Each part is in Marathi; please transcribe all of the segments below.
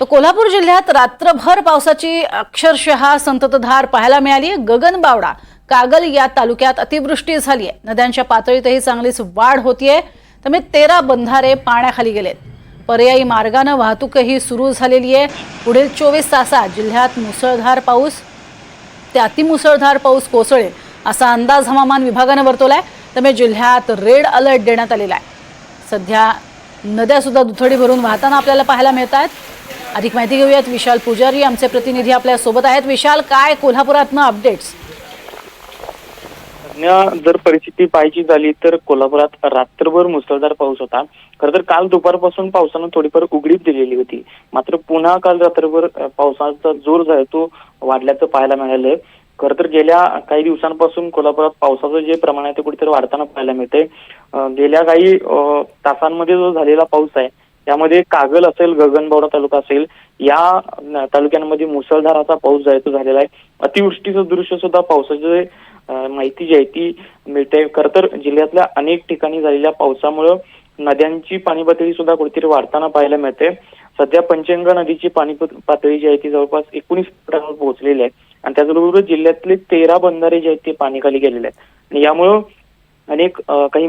तर कोल्हापूर जिल्ह्यात रात्रभर पावसाची अक्षरशः संततधार पाहायला मिळाली. गगनबावडा कागल या तालुक्यात अतिवृष्टी झाली आहे नद्यांच्या पातळीतही चांगलीच वाढ होतीये. त्यामुळे तेरा बंधारे पाण्याखाली गेलेत. पर्यायी मार्गानं वाहतूकही सुरू झालेली आहे पुढील चोवीस तासात जिल्ह्यात मुसळधार पाऊस ते अतिमुसळधार पाऊस कोसळेल असा अंदाज हवामान विभागानं वर्तवलाय. त्यामुळे जिल्ह्यात रेड अलर्ट देण्यात आलेला आहे. सध्या नद्यासुद्धा दुथडी भरून वाहताना आपल्याला पाहायला मिळत आहेत अधिक माहिती घेऊयात. विशाल पुजारी आमचे प्रतिनिधी आपल्यासोबत आहेत. विशाल काय कोल्हापुरातनं अपडेट्स जर परिस्थिती पाहायची झाली तर कोल्हापुरात रात्रभर मुसळधार पाऊस होता. खर तर काल दुपारपासून पावसानं थोडीफार उघडीप दिलेली होती. मात्र पुन्हा काल रात्रभर पावसाचा जोर जो आहे तो वाढल्याचं पाहायला मिळालंय. खरं तर गेल्या काही दिवसांपासून कोल्हापुरात पावसाचं जे प्रमाण आहे ते कुठेतरी वाढताना पाहायला मिळतंय. गेल्या काही तासांमध्ये जो झालेला पाऊस आहे त्यामध्ये कागल असेल गगनबावडा तालुका असेल या तालुक्यांमध्ये मुसळधार असा पाऊस जो झालेला आहे. अतिवृष्टीचं दृश्य सुद्धा पावसाचे माहिती जी आहे ती मिळते. खर तर जिल्ह्यातल्या अनेक ठिकाणी झालेल्या पावसामुळं नद्यांची पाणी पातळी सुद्धा कुठेतरी वाढताना पाहायला मिळते. सध्या पंचगंगा नदीची पाणी पातळी जी आहे ती जवळपास एकोणीस फुटांवर पोहोचलेली आहे. आणि त्याचबरोबर जिल्ह्यातले तेरा बंधारे जे आहेत ते पाणीखाली गेलेले आहेत. आणि यामुळं अनेक काही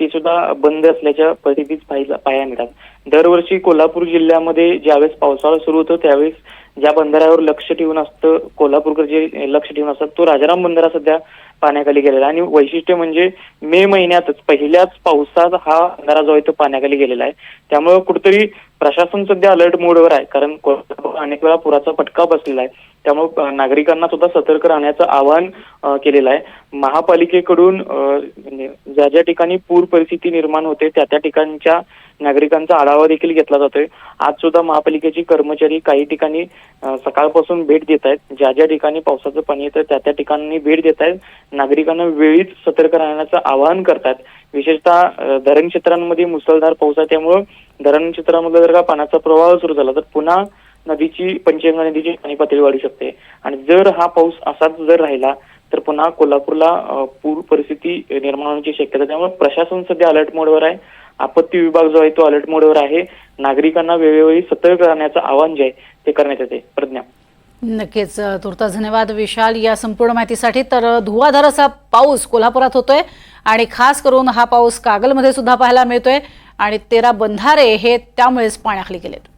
ती सुद्धा बंद असल्याच्या परिस्थितीत पाहायला पाहायला मिळतात. दरवर्षी कोल्हापूर जिल्ह्यामध्ये ज्यावेळेस पावसाळा सुरू होतो त्यावेळेस ज्या बंधाऱ्यावर लक्ष ठेवून असतं कोल्हापूरकर जे लक्ष ठेवून असतात तो राजाराम बंधारा सध्या पाण्याखाली गेलेला. आहे. आणि वैशिष्ट्य म्हणजे मे महिन्यातच पहिल्याच पावसात हा अंधारा जो आहे तो पाण्याखाली गेलेला आहे. त्यामुळे कुठेतरी प्रशासन सध्या अलर्ट मोडवर आहे. कारण अनेक वेळा पुराचा फटका बसलेला आहे. त्यामुळे नागरिकांना सुद्धा सतर्क राहण्याचं आवाहन केलेलं आहे. महापालिकेकडून म्हणजे ज्या ज्या ठिकाणी पूर परिस्थिती निर्माण होते त्या त्या ठिकाणच्या नागरिकांचा आढावा देखील घेतला जातोय. आज सुद्धा महापालिकेची कर्मचारी काही ठिकाणी सकाळपासून भेट देत आहेत. ज्या ज्या ठिकाणी पावसाचं पाणी येतं त्या त्या ठिकाणी भेट देत आहेत. नागरिकांना वेळीच सतर्क राहण्याचं आवाहन करतात. विशेषतः धरण क्षेत्रांमध्ये मुसळधार पाऊस आहे त्यामुळं धरण क्षेत्रामध्ये जर का पाण्याचा प्रवाह सुरू झाला तर पुन्हा नदीची पंचगंगा नदीची पाणी पातळी वाढू शकते. आणि जर हा पाऊस असाच जर राहिला तर पुन्हा कोल्हापूरला पूर परिस्थिती निर्माण होण्याची शक्यता त्यामुळे प्रशासन सध्या अलर्ट मोडवर आहे. आपत्ती विभाग जो आहे तो अलर्ट मोडवर आहे. नागरिकांना वेळोवेळी सतर्क राहण्याचं आवाहन जे आहे ते करण्यात येते. प्रज्ञा. नक्कीच अ, तुर्तास धन्यवाद विशाल या संपूर्ण माहितीसाठी. तर धुवाधार असा पाऊस कोल्हापुरात होतोय आणि खास करून हा पाऊस कागलमध्ये सुद्धा पाहायला मिळतोय आणि तेरा बंधारे हे त्यामुळेच पाण्याखाली गेलेत.